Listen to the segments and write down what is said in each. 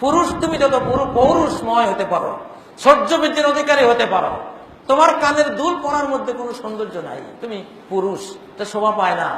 পুরুষ, তুমি যত পুরো পৌরুষময় হতে পারো সহ্য বীর্যের অধিকারী হতে পারো, তোমার কানের দুল পরার মধ্যে কোনো সৌন্দর্য নাই। তুমি পুরুষ, এটা শোভা পায় না।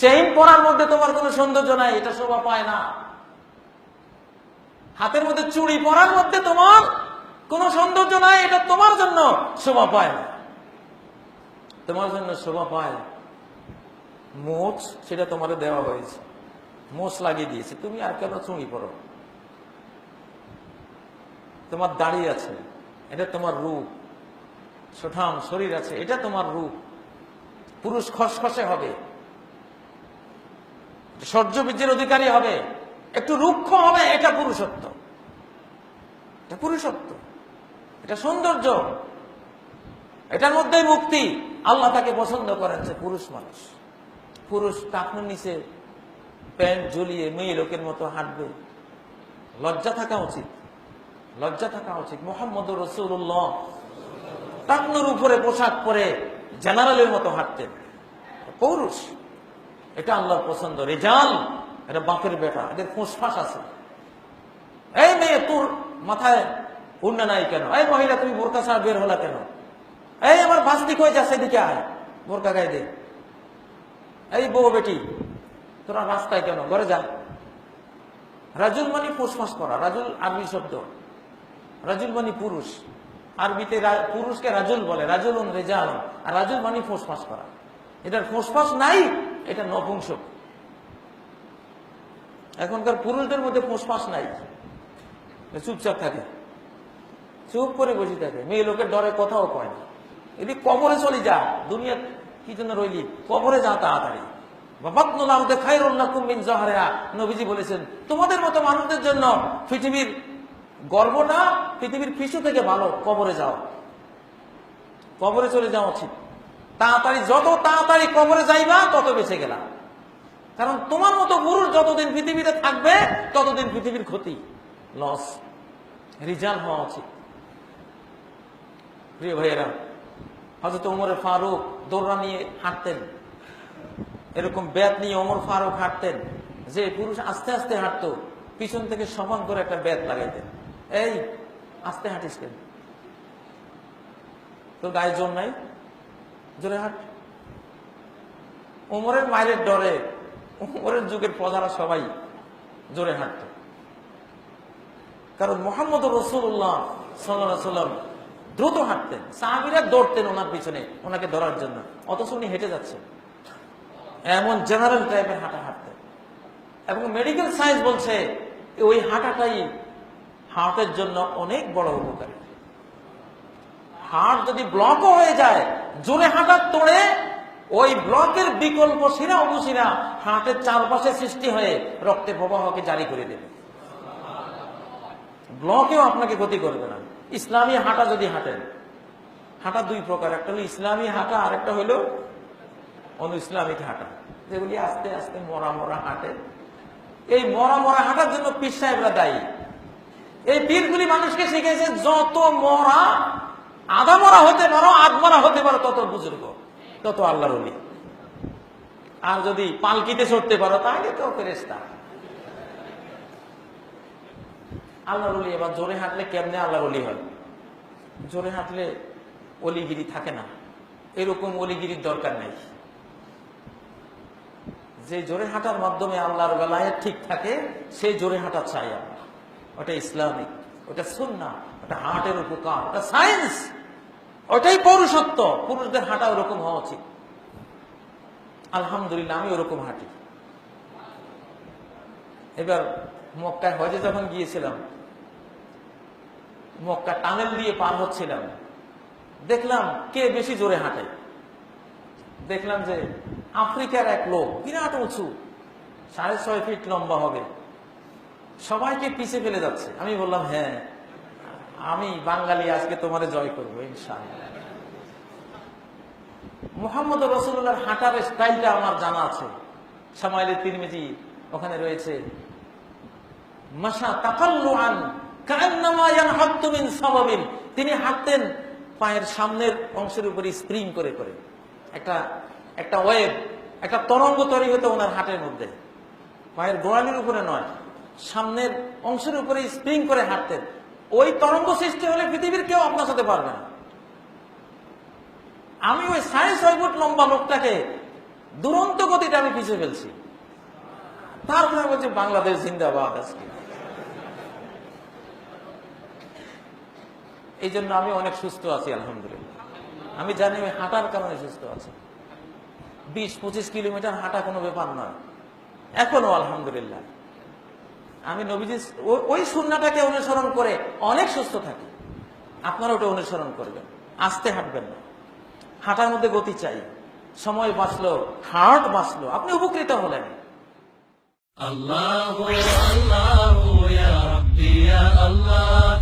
চেইন পরার মধ্যে তোমার কোনো সৌন্দর্য নাই, এটা শোভা পায় না। হাতের মধ্যে চুড়ি পরার মধ্যে তোমার কোনো সৌন্দর্য নাই, এটা তোমার জন্য শোভা পায় না। তোমার জন্য শোভা পায় মোচ সেটা তোমার দেওয়া হয়েছে। মোষ লাগিয়ে দিয়েছে। তুমি আর কেন চুঙি পড়ো তোমার দাড়ি আছে, এটা তোমার রূপ। সুঠাম শরীর আছে, এটা তোমার রূপ। পুরুষ খসখসে হবে। সহ্য বীর্যের অধিকারী হবে। একটু রুক্ষ হবে, এটা পুরুষত্ব। এটা পুরুষত্ব। এটা সৌন্দর্য। এটার মধ্যেই মুক্তি। আল্লাহ তাকে পছন্দ করেন যে পুরুষ মানুষ। পুরুষ টাকনুর নিচে প্যান্ট ঝুলিয়ে মেয়ে লোকের মতো হাঁটবে। লজ্জা থাকা উচিত। লজ্জা থাকা উচিত। মোহাম্মদ রসুল্লাহ টাকনুর উপরে পোশাক পরে জেনারেলের মতো হাঁটতেন। পৌরুষ, এটা আল্লাহর পছন্দ। রেজাল, এটা বাপের বেটা, এদের ফুসফাস আছে। এই মেয়ে তোর মাথায় উন্না নাই কেন? এই মহিলা তুমি বোরকা ছাড়া বের হলা কেন? এই আমার বাস্তিক হয়ে যাচ্ছে সেদিকে আয়। বোরকা গায়ে দে। এই বউ বেটি, তোরা রাস্তায় কেন? ঘরে যা। রাজুল মানে ফুসফাস করা রাজুল আরবি শব্দ। রাজুল মানে পুরুষ। আরবিতে পুরুষকে রাজুল বলে রাজুল রেজাল আর রাজুল মানে ফুসফাস করা। এটার ফুসফাস নাই, এটা নপুংসক। এখনকার পুরুষদের মধ্যে ফুসফাস নাই। চুপচাপ থাকে। চুপ করে বসে থাকে। মেয়ে লোকের ডরে কথাও কয় না। এদি কবরে চলে যা দুনিয়া কি জন্য রইলি? কবরে যা তাড়াতাড়ি। নবীজি বলেছেন, তোমাদের মতো মানুষদের জন্য পৃথিবীর গর্ব না, পৃথিবীর পিছু থেকে ভালো। কবরে যাও। কবরে চলে যাওয়া উচিত তাড়াতাড়ি, যত তাড়াতাড়ি কবরে যাইবা, তত বেঁচে গেলাম কারণ তোমার মতো পুরুষ যতদিন পৃথিবীতে থাকবে, ততদিন পৃথিবীর ক্ষতি লস রিজাল হওয়া উচিত। প্রিয় ভাইয়েরা হয়তো ওমরে ফারুক দৌড়া নিয়ে হাঁটতেন। এরকম ব্যাত নিয়ে ওমর ফারুক হাঁটতেন। যে পুরুষ আস্তে আস্তে হাঁটতো, পিছন থেকে সমান করে একটা ব্যাত লাগাইতেন। এই, আস্তে হাঁটিস কেন? তোর গায়ে জোর নাই? জোরে হাঁট। ওমরের মায়ের ডরে, ওমরের যুগের প্রজারা সবাই জোরে হাঁটত। কারণ মোহাম্মদ রসুল্লাহ সাল্লাহ সাল্লাম দ্রুত হাঁটতেন। সাহাবিরা দৌড়তেন ওনার পিছনে, ওনাকে ধরার জন্য। অথচ উনি হেঁটে যাচ্ছেন। এমন জেনারেল টাইপের হাঁটা হাঁটতেন। এবং মেডিকেল সায়েন্স বলছে ওই হাঁটাটাই হার্টের জন্য অনেক বড় উপকারী। হার্ট যদি ব্লকও হয়ে যায়, জোরে হাঁটার তোড়ে, ওই ব্লকের বিকল্প শিরা উপশিরা হার্টের চারপাশে সৃষ্টি হয়ে রক্তের প্রবাহকে জারি করে দেবে। ব্লকেও আপনাকে ক্ষতি করবে না। ইসলামী হাঁটা যদি হাঁটেন, হাঁটা দুই প্রকার, একটা হলো ইসলামী হাঁটা, আর একটা হলো অন্য ইসলামিক হাঁটা। যেগুলি আস্তে আস্তে মরা মরা হাঁটে। এই মরা মরা হাঁটার জন্য পীর সাহেবরা দায়ী। এই পীরগুলি মানুষকে শিখেছে যত মরা আধা মরা হতে পারো, আধ মরা হতে পারো, তত বুজুর্গ, তত আল্লাহর আর যদি পালকিতে চড়তে পারো, তাহলে তো ফেরেস্তা আল্লাহর অলি এবার জোরে হাঁটলে কেমনে আল্লাহর অলি হয়? জোরে হাঁটলে অলিগিরি থাকে না। এরকম অলিগিরির দরকার নেই। যে জোরে হাঁটার মাধ্যমে আল্লাহর বেলায় ঠিক থাকে সেই জোরে হাঁটা চাই আমরা ওটা ইসলামিক, ওটা সুন্না ওটা হার্টের উপকার, ওটা সায়েন্স, ওটাই পৌরুষত্ব। পুরুষদের হাঁটা ওরকম হওয়া উচিত। আলহামদুলিল্লাহ, আমি ওরকম হাঁটি। এবার মক্কায় হজে যখন গিয়েছিলাম মক্কা টানেল দিয়ে পার হচ্ছিলাম। দেখলাম কে বেশি জোরে হাঁটে। দেখলাম যে আফ্রিকার এক লোক, বিরাট উঁচু, সাড়ে ছয় ফিট লম্বা হবে। সবাইকে পিছে ফেলে যাচ্ছে। আমি বললাম হ্যাঁ আমি বাঙালি, আজকে তোমারে জয় করব মোহাম্মদ রসুল্লাহর হাঁটার স্টাইলটা আমার জানা আছে। সামাইলের তিরমিজি ওখানে রয়েছে। মাসা মিন সাবাবিন তিনি হাঁটতেন পায়ের সামনের অংশের উপরে স্প্রিং করে করে। একটা একটা ওয়েব, একটা তরঙ্গ তৈরি হতো ওনার হাটের মধ্যে। পায়ের গোড়ালির উপরে নয়, সামনের অংশের উপরে স্প্রিং করে হাঁটতেন। ওই তরঙ্গ সৃষ্টি হলে পৃথিবীর কেউ আপনার সাথে পারবে না। আমি ওই সাড়ে ছয় ফুট লম্বা লোকটাকে দুরন্ত গতিতে আমি পিছিয়ে ফেলছি। তারপরে বলছি, বাংলাদেশ জিন্দাবাদ আজকে। এই জন্য আমি অনেক সুস্থ আছি, আলহামদুলিল্লাহ। আমি জানি আমি হাঁটার কারণে সুস্থ আছি। বিশ, পঁচিশ কিলোমিটার হাঁটা কোনো ব্যাপার নয়। এখনও আলহামদুলিল্লাহ। আমি নবীজি ওই সুন্নাটাকে অনুসরণ করে অনেক সুস্থ থাকি। আপনারা ওটা অনুসরণ করবেন। আস্তে হাঁটবেন না। হাঁটার মধ্যে গতি চাই। সময় বাঁচলো, হার্ট বাঁচলো। আপনি উপকৃত হলেন। আল্লাহ আল্লাহ আল্লাহ।